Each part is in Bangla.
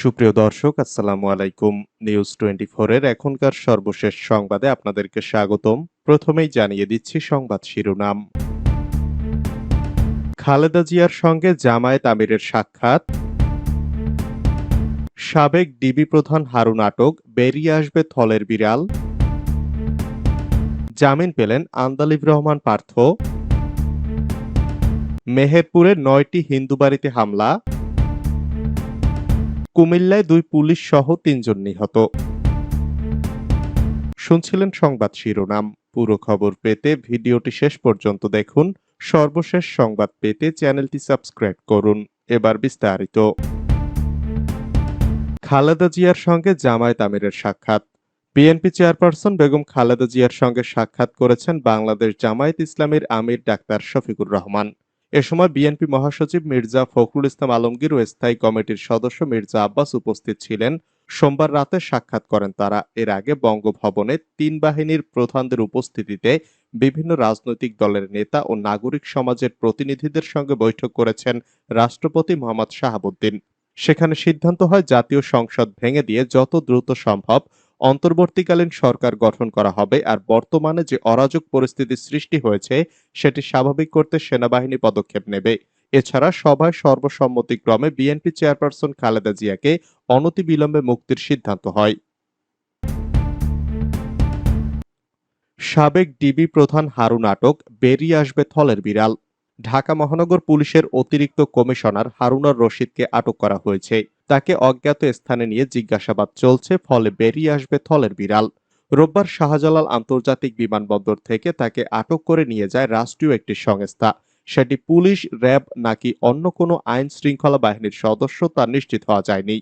সুপ্রিয় দর্শক, আসসালামু আলাইকুম। নিউজ টোয়েন্টি এর এখনকার সর্বশেষ সংবাদে আপনাদেরকে স্বাগতম। প্রথমেই জানিয়ে দিচ্ছি সংবাদ শিরোনাম। খালেদা জিয়ার সঙ্গে জামায়াত আমিরের সাক্ষাৎ। সাবেক ডিবি প্রধান হারুন আটক, বেরিয়ে আসবে থলের বিড়াল। জামিন পেলেন আন্দালিব রহমান পার্থ। মেহেরপুরে নয়টি হিন্দু বাড়িতে হামলা। কুমিল্লায় দুই পুলিশ সহ তিনজন নিহত। শুনছিলেন সংবাদ শিরোনাম। পুরো খবর পেতে ভিডিওটি শেষ পর্যন্ত দেখুন। সর্বশেষ সংবাদ পেতে চ্যানেলটি সাবস্ক্রাইব করুন। এবার বিস্তারিত। খালেদা জিয়ার সঙ্গে জামায়াত আমিরের সাক্ষাৎ। বিএনপি চেয়ারপারসন বেগম খালেদা জিয়ার সঙ্গে সাক্ষাৎ করেছেন বাংলাদেশ জামায়াত ইসলামীর আমির ডাক্তার শফিকুর রহমান। এ সময় বিএনপি মহাসচিব মির্জা ফখরুল ইসলাম আলমগীর ও স্থায়ী কমিটির সদস্য মির্জা আব্বাস উপস্থিত ছিলেন। সোমবার রাতে সাক্ষাৎ করেন তারা। এর আগে বঙ্গভবনে তিন বাহিনীর প্রধানদের উপস্থিতিতে বিভিন্ন রাজনৈতিক দলের নেতা ও নাগরিক সমাজের প্রতিনিধিদের সঙ্গে বৈঠক করেছেন রাষ্ট্রপতি মোহাম্মদ শাহাবুদ্দিন। সেখানে সিদ্ধান্ত হয় জাতীয় সংসদ ভেঙে দিয়ে যত দ্রুত সম্ভব অন্তর্বর্তীকালীন সরকার গঠন করা হবে আর বর্তমানে যে অরাজক পরিস্থিতি সৃষ্টি হয়েছে, সেটি স্বাভাবিক করতে সেনাবাহিনী পদক্ষেপ নেবে। এছাড়া সভায় সর্বসম্মতিক্রমে বিএনপি চেয়ারপারসন খালেদা জিয়াকে অনতিবিলম্বে মুক্তির সিদ্ধান্ত হয়। সাবেক ডিবি প্রধান হারুন আটক, বেরিয়ে আসবে থলের বিড়াল। ঢাকা মহানগর পুলিশের অতিরিক্ত কমিশনার হারুনার রশিদকে আটক করা হয়েছে। তাকে অজ্ঞাত স্থানে নিয়ে জিজ্ঞাসাবাদ চলছে, ফলে বেরিয়ে আসবে থলের বিড়াল। রোববার শাহজালাল আন্তর্জাতিক বিমানবন্দর থেকে তাকে আটক করে নিয়ে যায় রাষ্ট্রীয় একটি সংস্থা। সেটি পুলিশ, র্যাব নাকি অন্য কোনো আইন শৃঙ্খলা বাহিনীর সদস্য তা নিশ্চিত হওয়া যায়নি।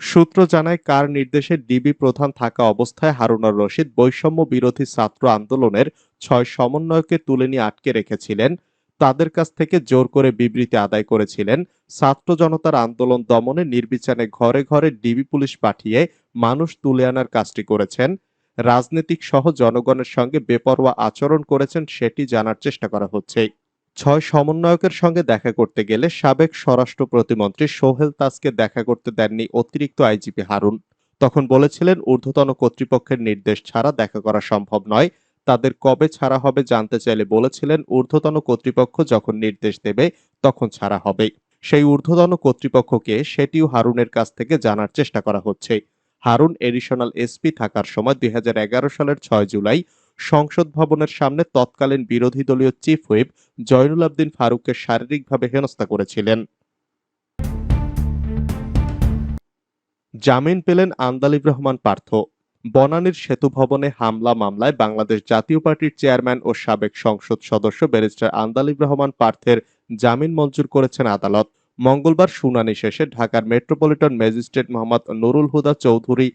সূত্র জানায়, কার নির্দেশে ডিবি প্রধান থাকা অবস্থায় হারুনার রশিদ বৈষম্য বিরোধী ছাত্র আন্দোলনের ছয় সমন্বয়কে তুলে নিয়ে আটকে রেখেছিলেন। তাদের কাছ থেকে জোর করে বিবৃতি আদায় করেছিলেন। ছাত্র জনতার আন্দোলন দমনে নির্বিচারে ঘরে ঘরে ডিবি পুলিশ পাঠিয়ে মানুষ তুলে আনার কাজটি করেছেন। রাজনীতিক সহ জনগণের সঙ্গে বেপরোয়া আচরণ করেছেন সেটি জানার চেষ্টা করা হচ্ছে। ছয় সমন্বয়কের সঙ্গে দেখা করতে গেলে সাবেক স্বরাষ্ট্র প্রতিমন্ত্রী সোহেল তাসকে দেখা করতে দেননি অতিরিক্ত আইজিপি হারুন। তখন বলেছিলেন, ঊর্ধ্বতন কর্তৃপক্ষের নির্দেশ ছাড়া দেখা করা সম্ভব নয়। তাদের কবে ছাড়া হবে জানতে চাইলে বলেছিলেন ঊর্ধ্বতন কর্তৃপক্ষ যখন নির্দেশ দেবে তখন ছাড়া হবে সেই ঊর্ধ্বতন কর্তৃপক্ষকে সেটিও হারুনের কাছ থেকে জানার চেষ্টা করা হচ্ছে। হারুন এডিশনাল এসপি থাকার সময় দুই হাজার এগারো সালের ছয় জুলাই সংসদ ভবনের সামনে তৎকালীন বিরোধী দলীয় চিফ হুইপ জয়নুল আবদিন ফারুককে শারীরিকভাবে হেনস্থা করেছিলেন। জামিন পেলেন আন্দালিব রহমান পার্থ। বনানীর সেতু ভবনে হামলা মামলায় বাংলাদেশ জাতীয় পার্টির চেয়ারম্যান ও সাবেক সংসদ সদস্য ব্যারিস্টার আন্দালিব রহমান পার্থের জামিন মঞ্জুর করেছেন আদালত। মঙ্গলবার শুনানি শেষে ঢাকার মেট্রোপলিটন ম্যাজিস্ট্রেট মোহাম্মদ নুরুল হুদা চৌধুরী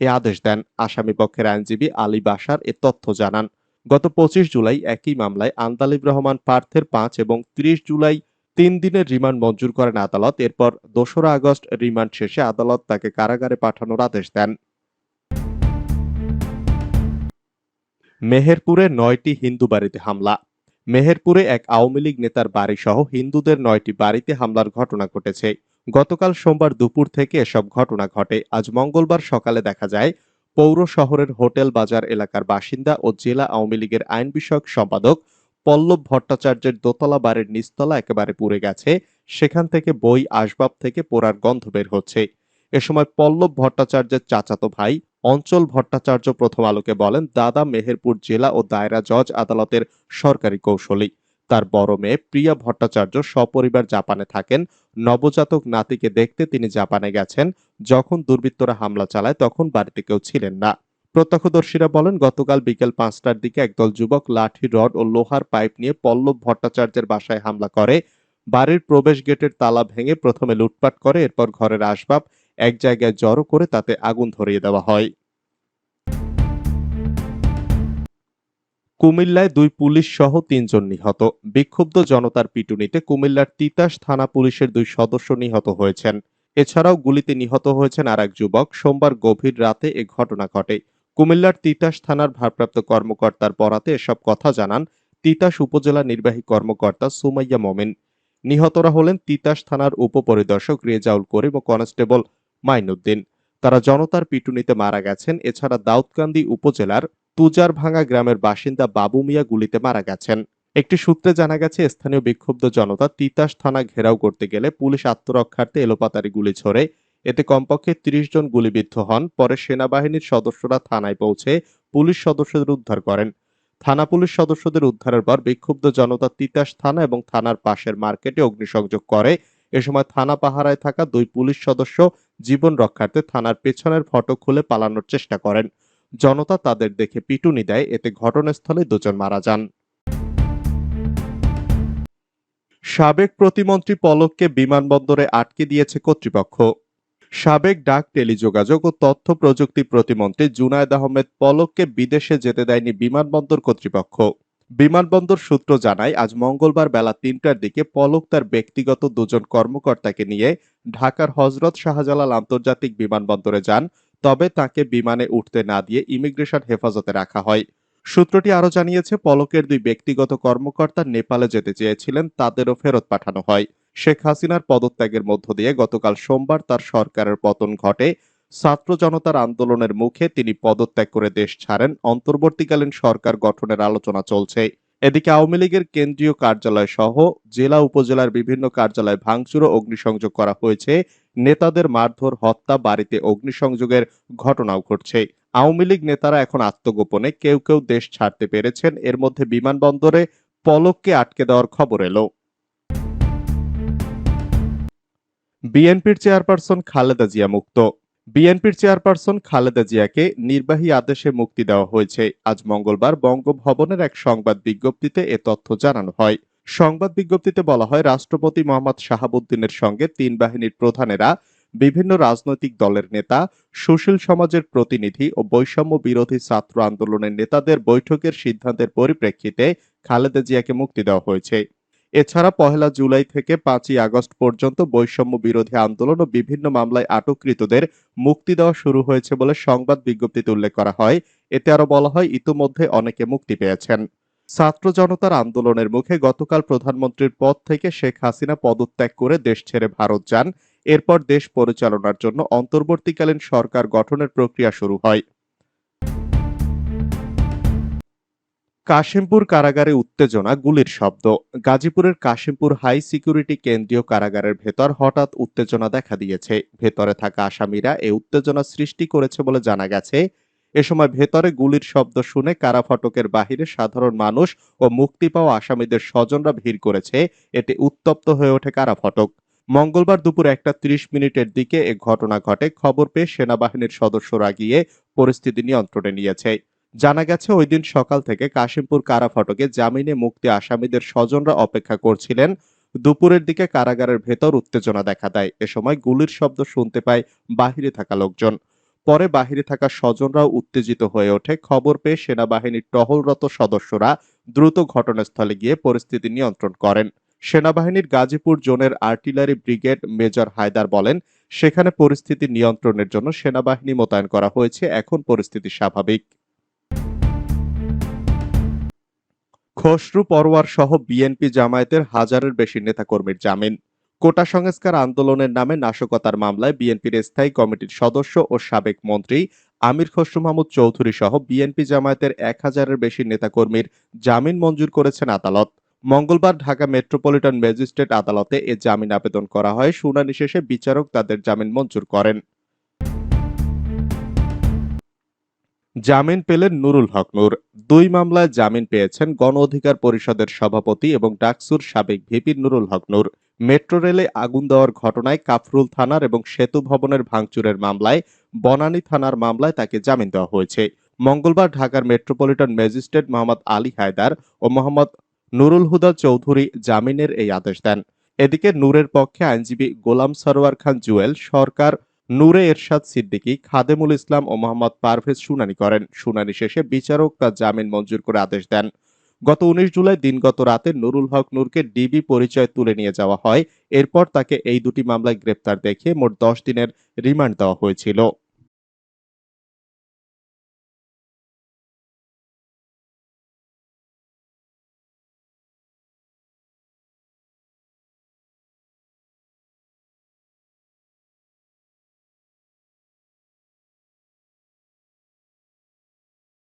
এ আদেশ দেন। আসামি পক্ষের আইনজীবী আলী বাসার এ তথ্য জানান। গত পঁচিশ জুলাই একই মামলায় আন্দালিব রহমান পার্থের পাঁচ এবং ত্রিশ জুলাই তিন দিনের রিমান্ড মঞ্জুর করেন আদালত। এরপর দোসরা আগস্ট রিমান্ড শেষে আদালত তাকে কারাগারে পাঠানোর আদেশ দেন। মেহেরপুরে নয়টি হিন্দু বাড়িতে হামলা। মেহেরপুরে এক আওয়ামী লীগ নেতার বাড়ি সহ হিন্দুদের নয়টি বাড়িতে হামলার ঘটনা ঘটেছে। গতকাল সোমবার দুপুর থেকে এসব ঘটনা ঘটে। আজ মঙ্গলবার সকালে দেখা যায়, পৌর শহরের হোটেল বাজার এলাকার বাসিন্দা ও জেলা আওয়ামী লীগের আইন বিষয়ক সম্পাদক পল্লব ভট্টাচার্যের দোতলা বাড়ির নিচতলা একেবারে পুড়ে গেছে। সেখান থেকে বই, আসবাব থেকে পোড়ার গন্ধ বের হচ্ছে। এ সময় পল্লব ভট্টাচার্যের চাচাতো ভাই অঞ্চল ভট্টাচার্য প্রথম আলোকে বলেন, দাদা মেহেরপুর জেলা ও দায়রা জজ আদালতের সরকারি কৌশলী। তার বড় মেয়ে প্রিয়া ভট্টাচার্য সপরিবার জাপানে থাকেন। নবজাতক নাতিকে দেখতে তিনি জাপানে গেছেন। যখন দুর্বৃত্তরা হামলা চালায়, তখন বাড়িতে কেউ ছিলেন না। প্রত্যক্ষদর্শীরা বলেন, গতকাল বিকেল পাঁচটার দিকে একদল যুবক লাঠি, রড ও লোহার পাইপ নিয়ে পল্লব ভট্টাচার্যের বাসায় হামলা করে। বাড়ির প্রবেশ গেটের তালা ভেঙে প্রথমে লুটপাট করে, এরপর ঘরের আসবাব এক জায়গায় জড়ো করে তাতে আগুন ধরিয়ে দেওয়া হয়। কুমিল্লায় দুই পুলিশ সহ তিনজন নিহত। বিক্ষুব্ধ জনতার পিটুনিতে কুমিল্লার তিতাস থানা পুলিশের দুই সদস্য নিহত হয়েছেন। এছাড়াও গুলিতে নিহত হয়েছেন আর এক যুবক। সোমবার গভীর রাতে এ ঘটনা ঘটে। কুমিল্লার তিতাস থানার ভারপ্রাপ্ত কর্মকর্তার বরাতে এসব কথা জানান তিতাস উপজেলা নির্বাহী কর্মকর্তা সুমাইয়া মোমেন। নিহতরা হলেন তিতাস থানার উপপরিদর্শক রেজাউল করিম ও কনস্টেবল মাইনুদ্দিন। তারা জনতার পিটুনিতে মারা গেছেন, এছাড়া দাউদকান্দি উপজেলার তুজারভাঙ্গা গ্রামের বাসিন্দা বাবু মিয়া গুলিতে মারা গেছেন। একটি সূত্রে জানা গেছে, স্থানীয় বিক্ষুব্ধ জনতা তিতাস থানা ঘেরাও করতে গেলে পুলিশ আত্মরক্ষার্থে এলোপাতারি গুলি ছোড়ে। এতে কমপক্ষে ত্রিশ জন গুলিবিদ্ধ হন। পরে সেনাবাহিনীর সদস্যরা থানায় পৌঁছে পুলিশ সদস্যদের উদ্ধার করেন। থানা পুলিশ সদস্যদের উদ্ধারের পর বিক্ষুব্ধ জনতা তিতাস থানা এবং থানার পাশের মার্কেটে অগ্নিসংযোগ করে। এ সময় থানা পাহারায় থাকা দুই পুলিশ সদস্য জীবন রক্ষার্থে থানার পেছনের ফটক খুলে পালানোর চেষ্টা করেন। জনতা তাদের দেখে পিটুনি দেয়, এতে ঘটনাস্থলে দুজন মারা যান। সাবেক প্রতিমন্ত্রী পলককে বিমানবন্দরে আটকে দিয়েছে কর্তৃপক্ষ। সাবেক ডাক, টেলিযোগাযোগ ও তথ্য প্রযুক্তি প্রতিমন্ত্রী জুনায়দ আহমেদ পলককে বিদেশে যেতে দেয়নি বিমানবন্দর কর্তৃপক্ষ। বিমানবন্দর সূত্র জানায়, আজ মঙ্গলবার বেলা তিনটার দিকে পলক তার ব্যক্তিগত দুজন কর্মকর্তাকে নিয়ে ঢাকার হজরত শাহজালাল আন্তর্জাতিক বিমানবন্দরে যান, তবে তাকে বিমানে উঠতে না দিয়ে ইমিগ্রেশন হেফাজতে রাখা হয়। সূত্রটি আরও জানিয়েছে, পলকের দুই ব্যক্তিগত কর্মকর্তা নেপালে যেতে চেয়েছিলেন, তাদেরও ফেরত পাঠানো হয়। শেখ হাসিনার পদত্যাগের মধ্য দিয়ে গতকাল সোমবার তার সরকারের পতন ঘটে। ছাত্র জনতার আন্দোলনের মুখে তিনি পদত্যাগ করে দেশ ছাড়েন। অন্তর্বর্তীকালীন সরকার গঠনের আলোচনা চলছে। এদিকে আওয়ামী লীগের কেন্দ্রীয় কার্যালয় সহ জেলা উপজেলার বিভিন্ন কার্যালয় ভাঙচুর ও অগ্নিসংযোগ করা হয়েছে। নেতাদের মারধর, হত্যা, বাড়িতে অগ্নিসংযোগের ঘটনাও ঘটছে। আওয়ামী লীগ নেতারা এখন আত্মগোপনে, কেউ কেউ দেশ ছাড়তে পেরেছেন। এর মধ্যে বিমানবন্দরে পলককে আটকে দেওয়ার খবর এলো। বিএনপির চেয়ারপারসন খালেদা জিয়া মুক্ত। বিএনপির চেয়ারপারসন খালেদা জিয়াকে নির্বাহী আদেশে মুক্তি দেওয়া হয়েছে। আজ মঙ্গলবার বঙ্গভবনের এক সংবাদ বিজ্ঞপ্তিতে এ তথ্য জানানো হয়। সংবাদ বিজ্ঞপ্তিতে বলা হয়, রাষ্ট্রপতি মোহাম্মদ শাহাবুদ্দিনের সঙ্গে তিন বাহিনীর প্রধানেরা, বিভিন্ন রাজনৈতিক দলের নেতা, সুশীল সমাজের প্রতিনিধি ও বৈষম্য বিরোধী ছাত্র আন্দোলনের নেতাদের বৈঠকের সিদ্ধান্তের পরিপ্রেক্ষিতে খালেদা জিয়াকে মুক্তি দেওয়া হয়েছে। এছাড়া পহেলা জুলাই থেকে পাঁচই আগস্ট পর্যন্ত বৈষম্য বিরোধী আন্দোলন ও বিভিন্ন মামলায় আটককৃতদের মুক্তি দেওয়া শুরু হয়েছে বলে সংবাদ বিজ্ঞপ্তিতে উল্লেখ করা হয়। এতে আরও বলা হয়, ইতোমধ্যে অনেকে মুক্তি পেয়েছেন। ছাত্র জনতার আন্দোলনের মুখে গতকাল প্রধানমন্ত্রীর পদ থেকে শেখ হাসিনা পদত্যাগ করে দেশ ছেড়ে ভারত যান। এরপর দেশ পরিচালনার জন্য অন্তর্বর্তীকালীন সরকার গঠনের প্রক্রিয়া শুরু হয়। কাশিমপুর কারাগারে উত্তেজনা, গুলির শব্দ। গাজীপুরের কাশিমপুর হাই সিকিউরিটি কেন্দ্রীয় কারাগারের ভেতর হঠাৎ উত্তেজনা দেখা দিয়েছে। ভেতরে থাকা আসামিরা এই উত্তেজনা সৃষ্টি করেছে বলে জানা গেছে। এ সময় ভেতরে গুলির শব্দ শুনে কারা ফটকের বাহিরে সাধারণ মানুষ ও মুক্তি পাওয়া আসামিদের স্বজনরা ভিড় করেছে। এতে উত্তপ্ত হয়ে ওঠে কারা ফটক। মঙ্গলবার দুপুর একটা ত্রিশ মিনিটের দিকে এ ঘটনা ঘটে। খবর পেয়ে সেনাবাহিনীর সদস্যরা গিয়ে পরিস্থিতি নিয়ন্ত্রণে নিয়েছে। জানা গেছে, ওই দিন সকাল থেকে কাশিমপুর কারা ফটকে জামিনে মুক্তি আসামিদের স্বজনরা অপেক্ষা করছিলেন। দুপুরের দিকে কারাগারের ভেতর উত্তেজনা দেখা দেয়। এ সময় গুলির শব্দ শুনতে পায় বাহিরে থাকা লোকজন। পরে বাহিরে থাকা স্বজনরাও উত্তেজিত হয়ে ওঠে। খবর পেয়ে সেনাবাহিনীর টহলরত সদস্যরা দ্রুত ঘটনাস্থলে গিয়ে পরিস্থিতি নিয়ন্ত্রণ করেন। সেনাবাহিনীর গাজীপুর জোনের আর্টিলারি ব্রিগেড মেজর হায়দার বলেন, সেখানে পরিস্থিতি নিয়ন্ত্রণের জন্য সেনাবাহিনী মোতায়েন করা হয়েছে। এখন পরিস্থিতি স্বাভাবিক। খসরু পরোয়ার সহ বিএনপি জামায়াতের হাজারের বেশি নেতাকর্মীর জামিন। কোটা সংস্কার আন্দোলনের নামে নাশকতার মামলায় বিএনপির স্থায়ী কমিটির সদস্য ও সাবেক মন্ত্রী আমির খসরু মাহমুদ চৌধুরী সহ বিএনপি জামায়াতের এক হাজারের বেশি নেতাকর্মীর জামিন মঞ্জুর করেছেন আদালত। মঙ্গলবার ঢাকা মেট্রোপলিটন ম্যাজিস্ট্রেট আদালতে এ জামিন আবেদন করা হয়। শুনানি শেষে বিচারক তাদের জামিন মঞ্জুর করেন। জামিন পেলেন নুরুল হক নূর। দুই মামলায় জামিন পেয়েছেন গণ অধিকার পরিষদের সভাপতি এবং ডাকসুর সাবেক ভিপি নুরুল হক নূর। মেট্রো রেলে আগুন দেওয়ার ঘটনায় কাফরুল থানার এবং সেতু ভবনের ভাঙচুরের মামলায় বনানী থানার মামলায় তাকে জামিন দেওয়া হয়েছে। মঙ্গলবার ঢাকার মেট্রোপলিটন ম্যাজিস্ট্রেট মোহাম্মদ আলী হায়দার ও মোহাম্মদ নুরুল হুদা চৌধুরী জামিনের এই আদেশ দেন। এদিকে নূরের পক্ষে আইনজীবী গোলাম সরোয়ার খান জুয়েল সরকার নূরে এরশাদ সিদ্দিকী, খাদেমুল ইসলাম ও মোহাম্মদ পারভেজ শুনানি করেন। শুনানি শেষে বিচারক তার জামিন মঞ্জুর করে আদেশ দেন। গত উনিশ জুলাই দিনগত রাতে নুরুল হক নূরকে ডিবি পরিচয় তুলে নিয়ে যাওয়া হয়। এরপর তাকে এই দুটি মামলায় গ্রেপ্তার দেখিয়ে মোট দশ দিনের রিমান্ড দেওয়া হয়েছিল।